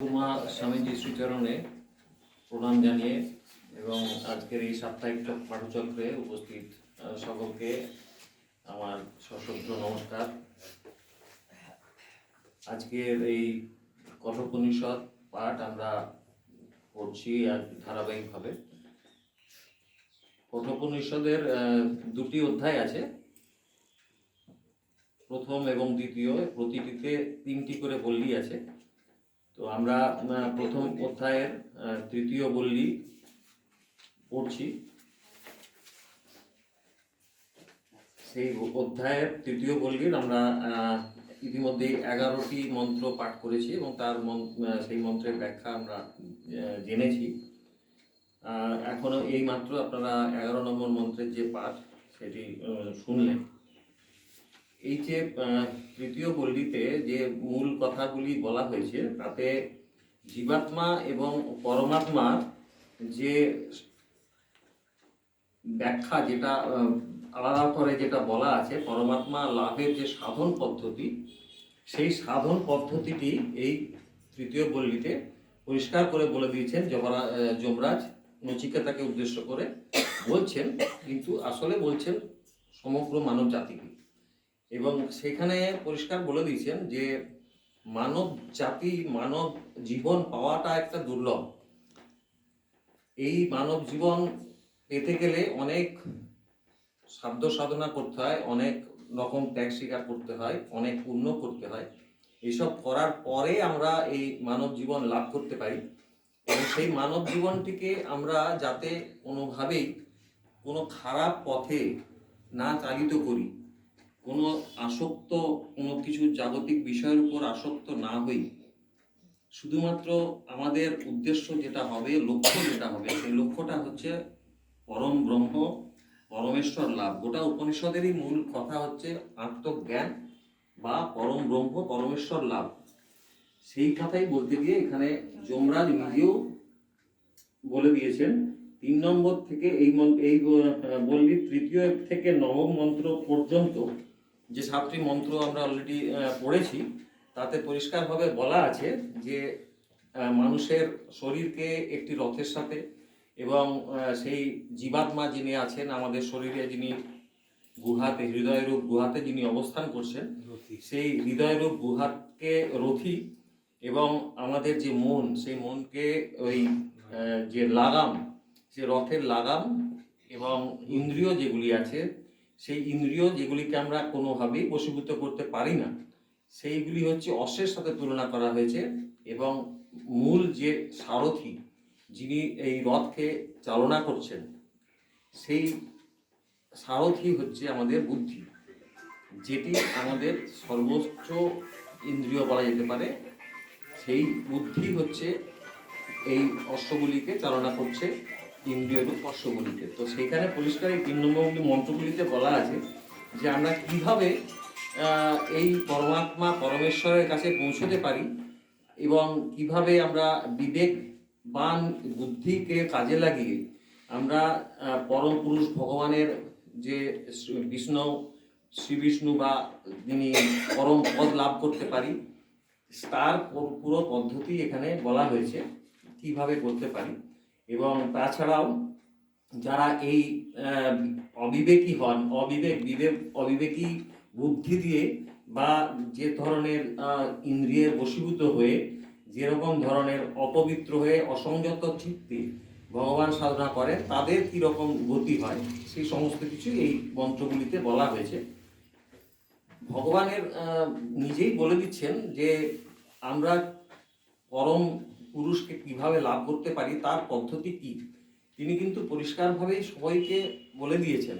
ঠাকুমা স্বামীজি শ্রীচরণে প্রণাম জানিয়ে এবং আজকের এই সাপ্তাহিক পাঠচক্রে উপস্থিত সকলকে আমার সশ্রদ্ধ নমস্কার। আজকের এই কঠোপনিষদ পাঠ আমরা পড়ছি আর ধারাবাহিকভাবে। কঠোপনিষদের দুটি অধ্যায় আছে। প্রথম এবং দ্বিতীয়, প্রতিটিতে তিনটি করে বললি আছে। তো আমরা প্রথম অধ্যায়ের তৃতীয় বল্লি পড়ছি। সেই অধ্যায়ের তৃতীয় বল্লির আমরা ইতিমধ্যে এগারোটি মন্ত্র পাঠ করেছি এবং তার সেই মন্ত্রের ব্যাখ্যা আমরা জেনেছি। আহ, এখনও এই মাত্র আপনারা এগারো নম্বর মন্ত্রের যে পাঠ সেটি শুনলেন। এই যে তৃতীয় পল্লীতে যে মূল কথাগুলি বলা হয়েছে তাতে জীবাত্মা এবং পরমাত্মার যে ব্যাখ্যা যেটা আলাদা করে যেটা বলা আছে পরমাত্মা লাভের যে সাধন পদ্ধতি সেই সাধন পদ্ধতিটি এই তৃতীয় পল্লীতে পরিষ্কার করে বলে দিয়েছেন যমরা আহ, যমরাজ নচিকেতাকে উদ্দেশ্য করে বলছেন কিন্তু আসলে বলছেন সমগ্র মানব জাতিকে এবং সেখানে পরিষ্কার বলে দিয়েছেন যে মানব জাতি, মানব জীবন পাওয়াটা একটা দুর্লভ। এই মানব জীবন পেতে গেলে অনেক সাধ্য সাধনা করতে হয়, অনেক রকম ত্যাগ স্বীকার করতে হয়, অনেক পুণ্য করতে হয়। এসব করার পরে আমরা এই মানব জীবন লাভ করতে পারি। এবং সেই মানব জীবনটিকে আমরা যাতে কোনোভাবেই কোনো খারাপ পথে না চালিত করি। কোনো আসক্ত, কোনো কিছু জাগতিক বিষয়ের উপর আসক্ত না হই। শুধুমাত্র আমাদের উদ্দেশ্য যেটা হবে, লক্ষ্য যেটা হবে, সেই লক্ষ্যটা হচ্ছে পরম ব্রহ্ম, পরমেশ্বর লাভ। গোটা উপনিষদেরই মূল কথা হচ্ছে আত্মজ্ঞান বা পরম ব্রহ্ম, পরমেশ্বর লাভ। সেই কথাই বলতে গিয়ে এখানে যমরাজ নিজেও বলে দিয়েছেন, তিন নম্বর থেকে এই এই বললি তৃতীয় থেকে নবম মন্ত্র পর্যন্ত যে সাতটি মন্ত্র আমরা অলরেডি পড়েছি তাতে পরিষ্কারভাবে বলা আছে যে মানুষের শরীরকে একটি রথের সাথে এবং সেই জীবাত্মা যিনি আছেন আমাদের শরীরে যিনি গুহাতে হৃদয়রূপ গুহাতে যিনি অবস্থান করছেন সেই হৃদয়রূপ গুহাকে রথি এবং আমাদের যে মন সেই মনকে ওই যে লাগাম সে রথের লাগাম এবং ইন্দ্রিয় যেগুলি আছে সেই ইন্দ্রিয় যেগুলিকে আমরা কোনোভাবেই বশীভূত করতে পারি না, সেইগুলি হচ্ছে অশ্বের সাথে তুলনা করা হয়েছে এবং মূল যে সারথি যিনি এই রথকে চালনা করছেন, সেই সারথি হচ্ছে আমাদের বুদ্ধি, যেটি আমাদের সর্বোচ্চ ইন্দ্রিয় বলা যেতে পারে। সেই বুদ্ধি হচ্ছে এই অশ্বগুলিকে চালনা করছে। ইন্দ্রিয় রূপ অশ্বগুলিকে তো সেইখানে পরিষ্কার এই তিন নম্বরগুলি মন্ত্রগুলিতে বলা আছে যে আমরা কীভাবে এই পরমাত্মা পরমেশ্বরের কাছে পৌঁছতে পারি এবং কীভাবে আমরা বিবেকবান বুদ্ধিকে কাজে লাগিয়ে আমরা পরম পুরুষ ভগবানের যে বিষ্ণু, শ্রী বিষ্ণু বা যিনি পরম পদ লাভ করতে পারি, তার পুরো পদ্ধতি এখানে বলা হয়েছে কীভাবে করতে পারি। এবং তাছাড়াও যারা এই অবিবেকী হন, অবিবেক, বিবেক, অবিবেকী বুদ্ধি দিয়ে বা যে ধরনের ইন্দ্রিয়ের বশীভূত হয়ে যেরকম ধরনের অপবিত্র হয়ে অসংযত চিত্তে ভগবান সাধনা করে, তাদের কীরকম গতি হয়, সেই সমস্ত কিছু এই মন্ত্রগুলিতে বলা হয়েছে। ভগবানের নিজেই বলে দিচ্ছেন যে আমরা পরম পুরুষকে কীভাবে লাভ করতে পারি, তার পদ্ধতি কি? তিনি কিন্তু পরিষ্কারভাবেই সবাইকে বলে দিয়েছেন।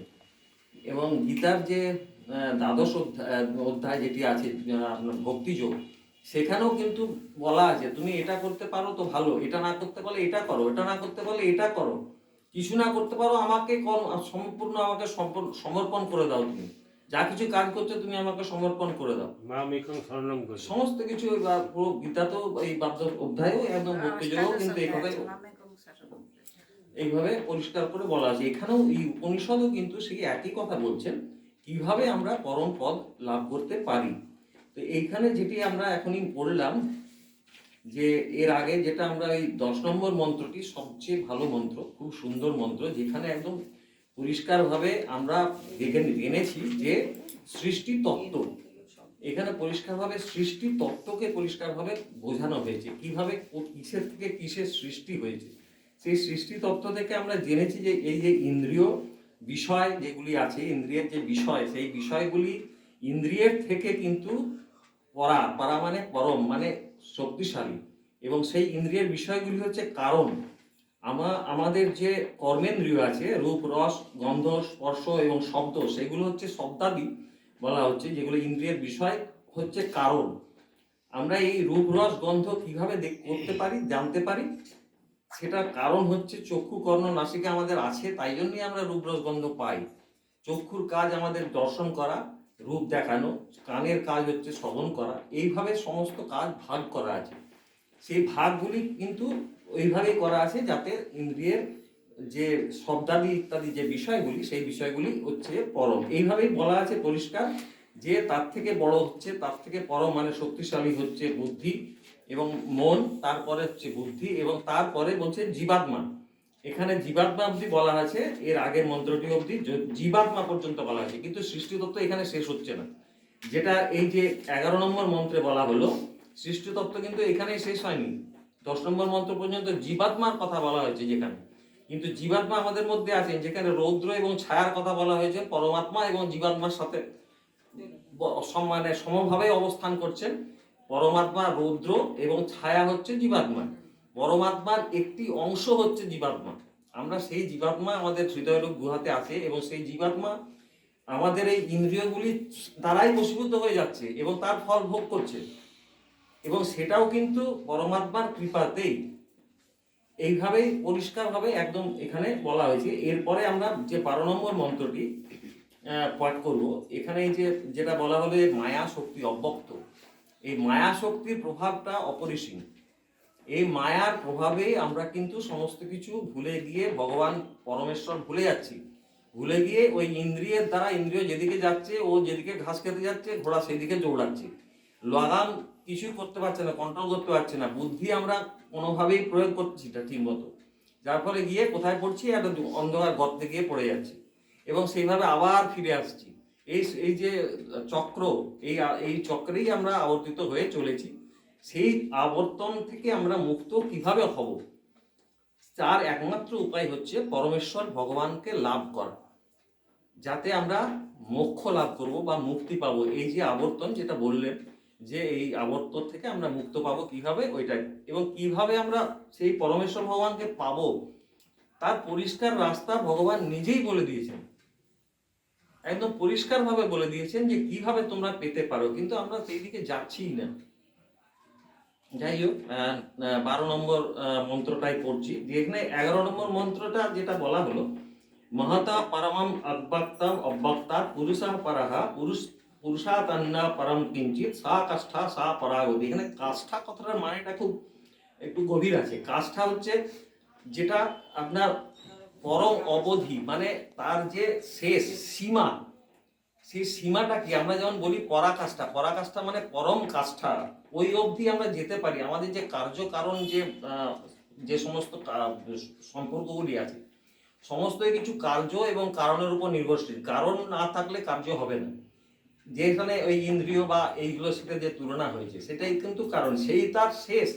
এবং গীতার যে দ্বাদশ অধ্যায় যেটি আছে আপনার ভক্তিযোগ, সেখানেও কিন্তু বলা আছে, তুমি এটা করতে পারো তো ভালো, এটা না করতে পারলে এটা করো, এটা না করতে পারলে এটা করো, কিছু না করতে পারো আমাকে সম্পূর্ণ আমাকে সমর্পণ করে দাও তুমি। যা কিছু কাজ করছ তুমি আমাকে সমর্পণ করে দাও। সমস্ত কিছু বা পুরো গীতাতেও এই বাদ্য অধ্যায়েও একদম ভক্তিযোগও কিন্তু এই কথাই এইভাবে পরিষ্কার করে বলা আছে। এখানেও এই উপনিষদও কিন্তু সেই একই কথা বলছেন কীভাবে আমরা পরম পদ লাভ করতে পারি। তো এইখানে যেটি আমরা এখনই পড়লাম যে এর আগে যেটা আমরা এই দশ নম্বর মন্ত্রটি সবচেয়ে ভালো মন্ত্র খুব সুন্দর মন্ত্র যেখানে একদম পরিষ্কারভাবে আমরা দেখে জেনেছি যে সৃষ্টি তত্ত্ব। এখানে পরিষ্কারভাবে সৃষ্টি তত্ত্বকে পরিষ্কারভাবে বোঝানো হয়েছে। কীভাবে কিসের থেকে কিসের সৃষ্টি হয়েছে? সেই সৃষ্টি তত্ত্ব থেকে আমরা জেনেছি যে এই যে ইন্দ্রিয় বিষয় যেগুলি আছে, ইন্দ্রিয়ের যে বিষয়, সেই বিষয়গুলি ইন্দ্রিয়ের থেকে কিন্তু পরা পরা মানে পরম মানে শক্তিশালী। এবং সেই ইন্দ্রিয়ের বিষয়গুলি হচ্ছে কারণ। আমা, আমাদের যে কর্মেন্দ্রিয় আছে, রূপ, রস, গন্ধ, স্পর্শ এবং শব্দ, সেগুলো হচ্ছে শব্দাদি, বলা হচ্ছে, যেগুলো ইন্দ্রিয়ের বিষয় হচ্ছে কারণ। আমরা এই রূপ, রস, গন্ধ কীভাবে করতে পারি, জানতে পারি? সেটার কারণ হচ্ছে চক্ষু, কর্ণ, নাসিকা আমাদের আছে, তাই জন্যই আমরা রূপ, রস, গন্ধ পাই। চক্ষুর কাজ আমাদের দর্শন করা, রূপ দেখানো, কানের কাজ হচ্ছে শ্রবণ করা, এইভাবে সমস্ত কাজ ভাগ করা আছে। সেই ভাগগুলি কিন্তু ওইভাবেই করা আছে যাতে ইন্দ্রিয়ের যে শব্দাদি ইত্যাদি যে বিষয়গুলি, সেই বিষয়গুলি হচ্ছে পরম। এইভাবেই বলা আছে পরিষ্কার যে তার থেকে বড় হচ্ছে, তার থেকে পরম মানে শক্তিশালী হচ্ছে বুদ্ধি এবং মন, তারপরে হচ্ছে বুদ্ধি এবং তারপরে বলছে জীবাত্মা। এখানে জীবাত্মা অবধি বলা আছে, এর আগের মন্ত্রটি অবধি জীবাত্মা পর্যন্ত বলা আছে, কিন্তু সৃষ্টিতত্ত্ব এখানে শেষ হচ্ছে না। যেটা এই যে এগারো নম্বর মন্ত্রে বলা হলো সৃষ্টি তত্ত্ব কিন্তু এখানেই শেষ হয়নি। দশ নম্বর মন্ত্র পর্যন্ত জীবাত্মার কথা বলা হয়েছে যেখানে। কিন্তু জীবাত্মা আমাদের মধ্যে আছে যেখানে রৌদ্র এবং ছায়ার কথা বলা হয়েছে, পরমাত্মা এবং জীবাত্মার সাথে ব- সম- মানে সমভাবে অবস্থান করছেন। পরমাত্মা রৌদ্র এবং ছায়া হচ্ছে জীবাত্মা। পরমাত্মার একটি অংশ হচ্ছে জীবাত্মা। আমরা সেই জীবাত্মা আমাদের হৃদয়রূপ গুহাতে আছে এবং সেই জীবাত্মা আমাদের এই ইন্দ্রিয়গুলি দ্বারাই বশীভূত হয়ে যাচ্ছে এবং তার ফল ভোগ করছে। এবং সেটাও কিন্তু পরমাত্মার কৃপাতেই। এইভাবেই পরিষ্কারভাবে একদম এখানে বলা হয়েছে। এরপরে আমরা যে বারো নম্বর মন্ত্রটি পাঠ করব, এখানে যে যেটা বলা হলো মায়া শক্তি অব্যক্ত। এই মায়া শক্তির প্রভাবটা অপরিসীম। এই মায়ার প্রভাবেই আমরা কিন্তু সমস্ত কিছু ভুলে গিয়ে ভগবান পরমেশ্বর ভুলে যাচ্ছি। ভুলে গিয়ে ওই ইন্দ্রিয়ের দ্বারা ইন্দ্রিয় যেদিকে যাচ্ছে, ও যেদিকে ঘাস খেতে যাচ্ছে, ঘোড়া সেদিকে দৌড়াচ্ছে। লাগাম কিছুই করতে পারছে না কন্ট্রোল করতে পারছে না। বুদ্ধি আমরা কোনোভাবেই প্রয়োগ করছি না ঠিক মতো। যার ফলে গিয়ে কোথায় পড়ছি? একটা অন্ধকার গর্তে গিয়ে পড়ে যাচ্ছি। এবং সেইভাবে আবার ফিরে আসছি। এই এই যে চক্র, এই এই চক্রেই আমরা আবর্তিত হয়ে চলেছি। সেই আবর্তন থেকে আমরা মুক্ত কীভাবে হব? তার একমাত্র উপায় হচ্ছে পরমেশ্বর ভগবানকে লাভ করা। যাতে আমরা মোক্ষ লাভ করব বা মুক্তি পাবো। এই যে আবর্তন যেটা বললেন যে এই আবর্তন থেকে আমরা মুক্ত পাবো কীভাবে ওইটাই এবং কীভাবে আমরা সেই পরমেশ্বর ভগবানকে পাবো, তার পরিষ্কার রাস্তা ভগবান নিজেই বলে দিয়েছেন। একদম পরিষ্কারভাবে বলে দিয়েছেন যে কীভাবে তোমরা পেতে পারো, কিন্তু আমরা সেই দিকে যাচ্ছিই না। যাই হোক বারো নম্বর মন্ত্রটাই পড়ছি। দিয়ে এখানে এগারো নম্বর মন্ত্রটা যেটা বলা হলো, মহাতা পরমম অব্যক্তম অব্যক্তা পুরুষা পরাহা পুরুষ পুরুষাতান্না পরম কিঞ্চিত সা কাষ্ঠা, সা পরাগতি এখানে কাষ্ঠা কথাটার মানেটা খুব একটু গভীর আছে। কাষ্ঠা হচ্ছে যেটা আপনার পরম অবধি মানে তার যে শেষ সীমা, সেই সীমাটা কি? আমরা যেমন বলি পরাকাষ্ঠা। পরাকাষ্ঠা মানে পরম কাষ্ঠা। ওই অবধি আমরা যেতে পারি। আমাদের যে কার্যকারণ যে যে সমস্ত সম্পর্কগুলি আছে সমস্তই কিছু কার্য এবং কারণের উপর নির্ভরশীল। কারণ না থাকলে কার্য হবে না। যেখানে ওই ইন্দ্রিয় বা এইগুলোর সাথে যে তুলনা হয়েছে, সেটাই কিন্তু কারণ। সেই তার শেষ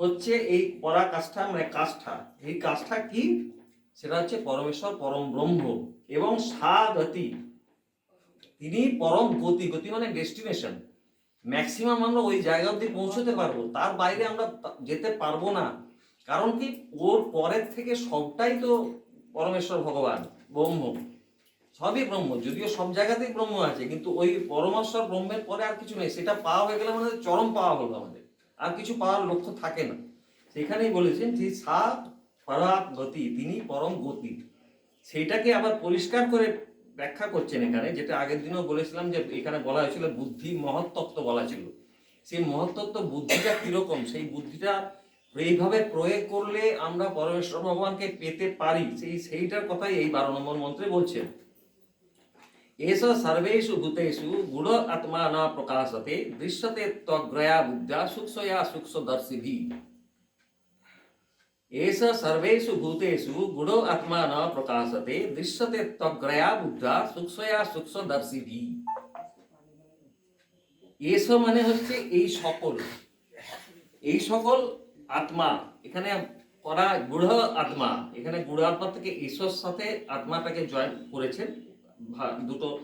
হচ্ছে এই পরাকাষ্ঠা মানে কাষ্ঠা। এই কাষ্ঠা কি? সেটা হচ্ছে পরমেশ্বর, পরম ব্রহ্ম এবং সাগতি তিনি পরম গতি গতি মানে ডেস্টিনেশন ম্যাক্সিমাম আমরা ওই জায়গা অবধি পৌঁছতে পারব, তার বাইরে আমরা যেতে পারব না। কারণ কি? ওর পরের থেকে সবটাই তো পরমেশ্বর, ভগবান, ব্রহ্ম। সবই ব্রহ্ম, যদিও সব জায়গাতেই ব্রহ্ম আছে, কিন্তু ওই পরমেশ্বর ব্রহ্মের পরে আর কিছু নেই। সেটা পাওয়া হয়ে গেলে আমাদের চরম পাওয়া হলো আমাদের। আর কিছু পাওয়ার লক্ষ্য থাকে না। সেখানেই বলেছেন যে, সা পরাগ গতি, তিনি পরম গতি। সেইটাকে আবার পরিষ্কার করে ব্যাখ্যা করছেন এখানে, যেটা আগের দিনও বলেছিলাম যে, এখানে বলা হয়েছিল বুদ্ধি মহত্তত্ত্ব বলা ছিল সেই মহত্তত্ত্ব বুদ্ধিটা কীরকম? সেই বুদ্ধিটা এইভাবে প্রয়োগ করলে আমরা পরমেশ্বর ভগবানকে পেতে পারি। সেই, সেইটার কথাই এই বারো নম্বর মন্ত্রে বলছেন এস সর্বেষু ভূতেষু গুড় আত্মা না প্রকাশতে দৃশ্যতে ত্বগ্রয়া বুদ্ধা সূক্ষ্ময়া সূক্ষ্মদর্শিভি এস সর্বেষু ভূতেষু গুড় আত্মা না প্রকাশতে দৃশ্যতে ত্বগ্রয়া বুদ্ধা সূক্ষ্ময়া দর্শিভি এস মানে হচ্ছে এই সকল। এই সকল আত্মা, এখানে করা গুড় আত্মা, এখানে গুড় আত্মা থেকে এসর সাথে আত্মাটাকে জয়েন করেছেন। ভা- দুটো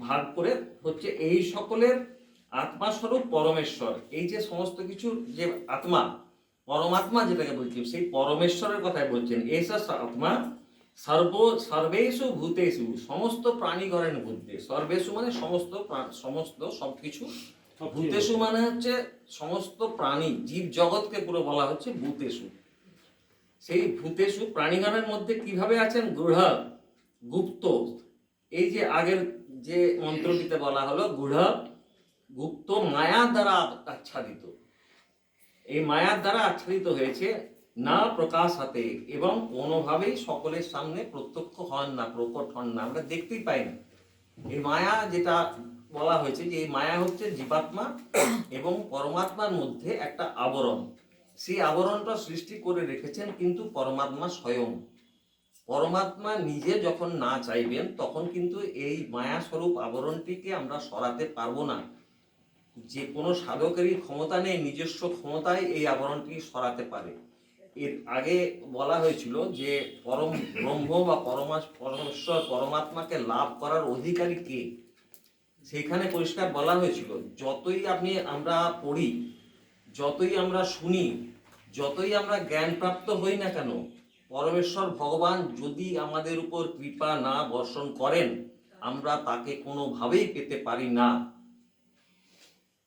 ভাগ করে হচ্ছে এই সকলের আত্মা স্বরূপ পরমেশ্বর। এই যে সমস্ত কিছু যে আত্মা পরমাত্মা যেটাকে বলছি সেই পরমেশ্বরের কথাই বলছেন। এস আত্মা সর্ব সর্বেষু ভূতেশু সমস্ত প্রাণীগণের মধ্যে। সর্বেশু মানে সমস্ত সমস্ত সবকিছু। ভূতেশু মানে হচ্ছে সমস্ত প্রাণী জীব জগৎকে পুরো বলা হচ্ছে ভূতেশু সেই ভূতেশু প্রাণীগণের মধ্যে কীভাবে আছেন? গূঢ় গুপ্ত এই যে আগের যে মন্ত্রটিতে বলা হলো, গূঢ়, গুপ্ত, মায়া দ্বারা আচ্ছাদিত। এই মায়ার দ্বারা আচ্ছাদিত হয়েছে না প্রকাশ হাতে এবং কোনোভাবেই সকলের সামনে প্রত্যক্ষ হন না, প্রকট হন না। আমরা দেখতেই পাই না। এই মায়া যেটা বলা হয়েছে যে এই মায়া হচ্ছে জীবাত্মা এবং পরমাত্মার মধ্যে একটা আবরণ। সেই আবরণটা সৃষ্টি করে রেখেছেন কিন্তু পরমাত্মা স্বয়ং। পরমাত্মা নিজে যখন না চাইবেন, তখন কিন্তু এই মায়া স্বরূপ আবরণটিকে আমরা সরাতে পারব না। যে কোনো সাধকেরই ক্ষমতা নেই, নিজস্ব ক্ষমতায় এই আবরণটি সরাতে পারে। এর আগে বলা হয়েছিল যে পরম ব্রহ্ম বা পরমা পরমেশ্বর পরমাত্মাকে লাভ করার অধিকারী কে? সেখানে পরিষ্কার বলা হয়েছিল, যতই আপনি আমরা পড়ি, যতই আমরা শুনি, যতই আমরা জ্ঞান প্রাপ্ত হই না কেন পরমেশ্বর ভগবান যদি আমাদের উপর কৃপা না বর্ষণ করেন, আমরা তাকে কোনোভাবেই পেতে পারি না।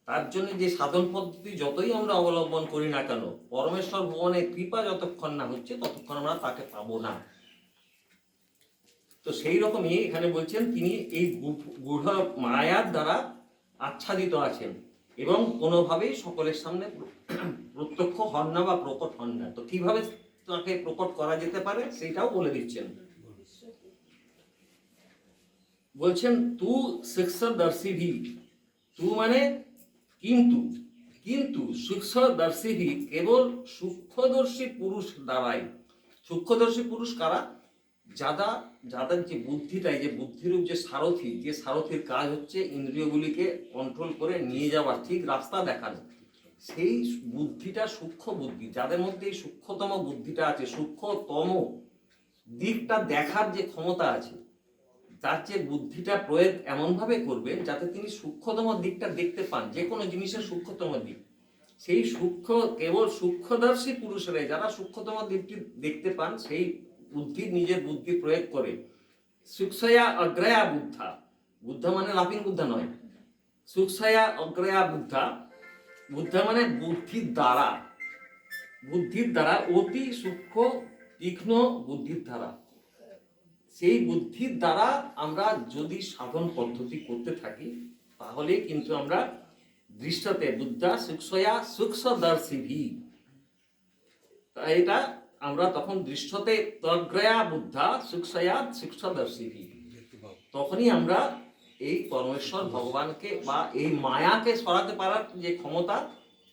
তার জন্য যে সাধন পদ্ধতি যতই আমরা অবলম্বন করি না কেন, পরমেশ্বর ভগবানের কৃপা যতক্ষণ না হচ্ছে, ততক্ষণ আমরা তাকে পাবো না। তো সেই রকমই এখানে বলছেন তিনি এই গূঢ় মায়ার দ্বারা আচ্ছাদিত আছেন এবং কোনোভাবেই সকলের সামনে প্রত্যক্ষ হন না বা প্রকট হন না। তো কীভাবে তাকে প্রকট করা যেতে পারে সেটাও বলে দিচ্ছেন। বলছেন, তু শিক্ষদর্শী তু মানে কিন্তু কিন্তু সূক্ষ্মদর্শী কেবল সূক্ষ্মদর্শী পুরুষ দ্বারাই। সূক্ষ্মদর্শী পুরুষ কারা? যাদা, যাদের যে বুদ্ধিটাই, যে বুদ্ধিরূপ, যে সারথি, যে সারথির কাজ হচ্ছে ইন্দ্রিয়গুলিকে কন্ট্রোল করে নিয়ে যাওয়া ঠিক রাস্তা দেখানো সেই বুদ্ধিটা সূক্ষ্ম বুদ্ধি, যাদের মধ্যে এই সূক্ষ্মতম বুদ্ধিটা আছে, সূক্ষ্মতম দিকটা দেখার যে ক্ষমতা আছে, তার যে বুদ্ধিটা প্রয়োগ এমনভাবে করবে যাতে তিনি সূক্ষ্মতম দিকটা দেখতে পান, যে কোনো জিনিসের সূক্ষ্মতম দিক। সেই সূক্ষ্ম, কেবল সূক্ষ্মদর্শী পুরুষেরাই, যারা সূক্ষ্মতম দিকটি দেখতে পান, সেই বুদ্ধি, নিজের বুদ্ধি প্রয়োগ করে। সুক্ষয়া অগ্রয়া বুদ্ধা। বুদ্ধা মানে লাফিং বুদ্ধা নয়। সুক্ষয়া অগ্রয়া বুদ্ধা বুদ্ধা মানে বুদ্ধির দ্বারা। বুদ্ধির দ্বারা অতি সূক্ষ্ম তীক্ষ্ণ বুদ্ধির দ্বারা। সেই বুদ্ধির দ্বারা আমরা যদি সাধন পদ্ধতি করতে থাকি তাহলে কিন্তু আমরা দৃষ্টতে বুদ্ধা সুক্ষয়া সূক্ষ্মদর্শী তা এটা আমরা তখন দৃশ্যতে তগ্রয়া বুদ্ধা সুক্ষয়া সূক্ষ্মদর্শী তখনই আমরা এই পরমেশ্বর ভগবানকে বা এই মায়াকে সরাতে পারার যে ক্ষমতা,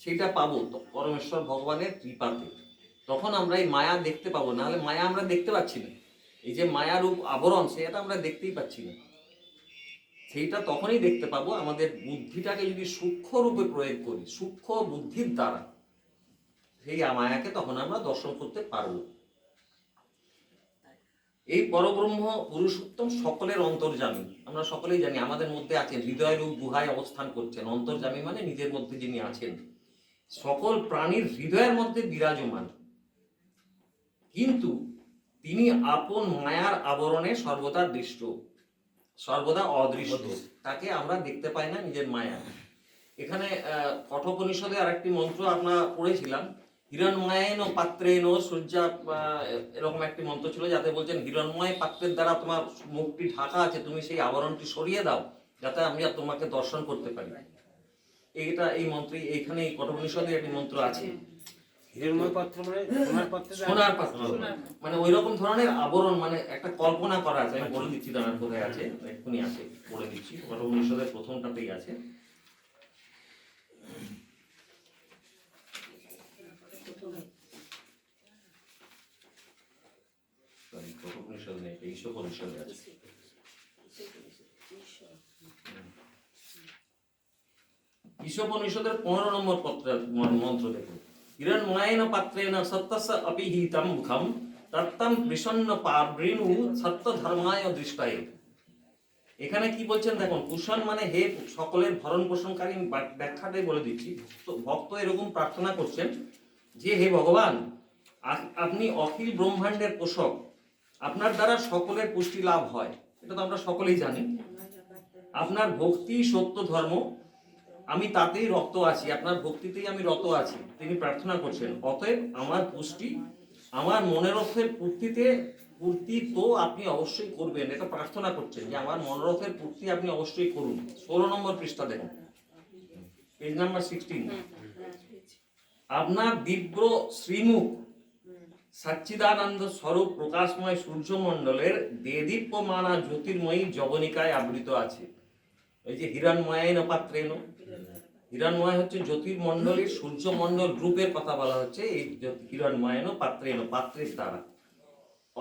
সেটা পাবো পরমেশ্বর ভগবানের কৃপাতে। তখন আমরা এই মায়া দেখতে পাবো, নাহলে মায়া আমরা দেখতে পাচ্ছি না। এই যে মায়া রূপ আবরণ, সেটা আমরা দেখতেই পাচ্ছি না। সেইটা তখনই দেখতে পাবো আমাদের বুদ্ধিটাকে যদি সূক্ষ্ম রূপে প্রয়োগ করি, সূক্ষ্ম বুদ্ধির দ্বারা, সেই মায়াকে তখন আমরা দর্শন করতে পারব। এই পরব্রহ্ম পুরুষোত্তম সকলের অন্তর্জামী আমরা সকলেই জানি আমাদের মধ্যে আছেন হৃদয় রূপ গুহায় অবস্থান করছেন। অন্তর্জামী মানে নিজের মধ্যে যিনি আছেন। সকল প্রাণীর হৃদয়ের মধ্যে বিরাজমান। কিন্তু তিনি আপন মায়ার আবরণে সর্বদা দৃষ্ট। সর্বদা অদৃষ্ট। তাকে আমরা দেখতে পাই না নিজের মায়া এখানে আহ, কঠোপনিষদে আরেকটি মন্ত্র আমরা পড়েছিলাম। হিরণময়েন পাত্রেন সূর্যা আহ, এরকম একটি মন্ত্র ছিল যাতে বলছেন হিরণময় পাত্রের দ্বারা তোমার মুখটি ঢাকা আছে তুমি সেই আবরণটি সরিয়ে দাও যাতে আমি আর তোমাকে দর্শন করতে পারি। এইটা এই মন্ত্রী এইখানে এই কঠোপনিষদে একটি মন্ত্র আছে। হিরণময় পাত্র মানে সোনার পাত্র মানে ওই রকম ধরনের আবরণ মানে একটা কল্পনা করা আছে আমি বলে দিচ্ছি দাঁড়ান কোথায় আছে? এক্ষুনি আছে বলে দিচ্ছি ওটা উপনিষদের প্রথমটাতেই আছে। ঈশোপনিষদে আছে ঈশোপনিষদের পনেরো নম্বর পত্র মন্ত্র পাত্রেণ সত্যস অপিহিতম মুখম তত্তম কৃষণ্য পাবৃণু সত্য ধর্মায় দৃষ্টায়। এখানে কি বলছেন দেখুন, কুষণ মানে হে সকলের ভরণ পোষণকারী ব্যাখ্যাটাই বলে দিচ্ছি। ভক্ত- ভক্ত এরকম প্রার্থনা করছেন যে হে ভগবান আপনি অখিল ব্রহ্মাণ্ডের পোষক আপনার দ্বারা সকলের পুষ্টি লাভ হয়। এটা তো আমরা সকলেই জানি। আপনার ভক্তি সত্য ধর্ম আমি তাতেই রক্ত আছি আপনার ভক্তিতেই আমি রত আছি তিনি প্রার্থনা করছেন। অতএব আমার পুষ্টি আমার মনোরথের পূর্তিতে পূর্তি তো আপনি অবশ্যই করবেন। এটা প্রার্থনা করছেন যে আমার মনোরথের পূর্তি আপনি অবশ্যই করুন। ষোলো নম্বর পৃষ্ঠা দেখুন। পেজ নাম্বার সিক্সটিন আপনার দিব্য শ্রীমুখ সচ্চিদানন্দ স্বরূপ প্রকাশময় সূর্যমণ্ডলের দেদীপ্যমানা জ্যোতির্ময়ী জবনিকায় আবৃত আছে। এই যে হিরণময়ায়ন পাত্রেন হিরণময় হচ্ছে জ্যোতির্মণ্ডলের সূর্যমণ্ডল রূপের কথা বলা হচ্ছে, এই হিরণময়ায়ন পাত্রেন পাত্রের দ্বারা।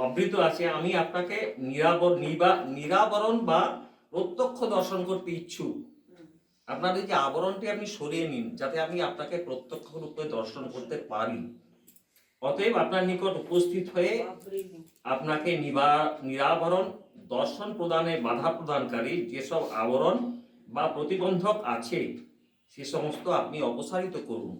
আবৃত আছে। আমি আপনাকে নিরাবর নিবা- নিরাবরণ বা প্রত্যক্ষ দর্শন করতে ইচ্ছুক। আপনার এই যে আবরণটি আপনি সরিয়ে নিন, যাতে আমি আপনাকে প্রত্যক্ষ রূপে দর্শন করতে পারি। অতএব আপনার নিকট উপস্থিত হয়ে আপনাকে নিরাবরণ, দর্শন প্রদানে বাধা প্রদানকারী যেসব আবরণ বা প্রতিবন্ধক আছে, সে সমস্ত আপনি অপসারিত করুন।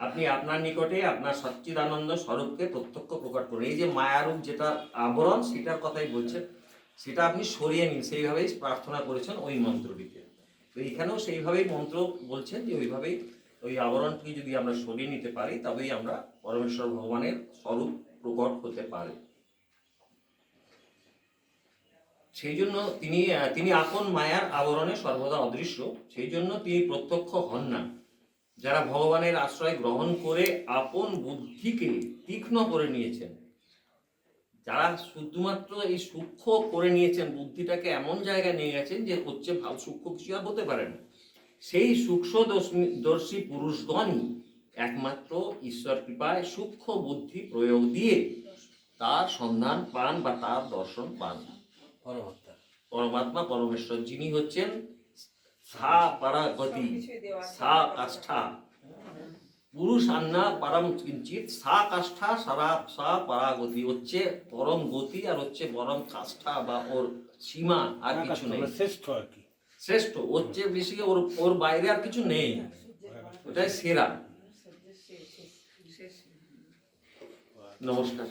আপনি আপনার নিকটে আপনার সচ্চিদানন্দ স্বরূপকে প্রত্যক্ষ প্রকাশ করুন। এই যে মায়ারূপ যেটা আবরণ, সেটার কথাই বলছেন, সেটা আপনি সরিয়ে নিন। সেইভাবেই প্রার্থনা করেছেন ওই মন্ত্রটিতে তো এইখানেও সেইভাবেই মন্ত্র বলছেন যে ওইভাবেই ওই আবরণটি যদি আমরা সরিয়ে নিতে পারি, তবেই আমরা পরমেশ্বর ভগবানের স্বরূপ প্রকট হতে পারে সেই জন্য তিনি তিনি আপন মায়ার আবরণে সর্বদা অদৃশ্য, সেই জন্য তিনি প্রত্যক্ষ হন না। যারা ভগবানের আশ্রয় গ্রহণ করে আপন বুদ্ধিকে তীক্ষ্ণ করে নিয়েছেন, যারা শুধুমাত্র এই সূক্ষ্ম করে নিয়েছেন, বুদ্ধিটাকে এমন জায়গায় নিয়ে গেছেন যে হচ্ছে ভাব সূক্ষ্ম কিছু আর হতে পারে না। সেই সূক্ষ্মদর্শী পুরুষগণই একমাত্র ঈশ্বর কৃপায় সূক্ষ্ম বুদ্ধি প্রয়োগ দিয়ে তার সন্ধান পান বা তার দর্শন পান। পরমাত্মা। পরমাত্মা পরমেশ্বর যিনি হচ্ছেন সা পারাগতি সা কাষ্ঠা। পুরুষ আন্না পারম কিঞ্চিত সা কাষ্ঠা সারা সা পারাগতি হচ্ছে পরম গতি আর হচ্ছে পরম কাষ্ঠা বা ওর সীমা আর কিছু নেই। শ্রেষ্ঠ আর কি। শ্রেষ্ঠ ওর চেয়ে বেশি ওর ওর বাইরে আর কিছু নেই। ওটাই সেরা। নমস্কার।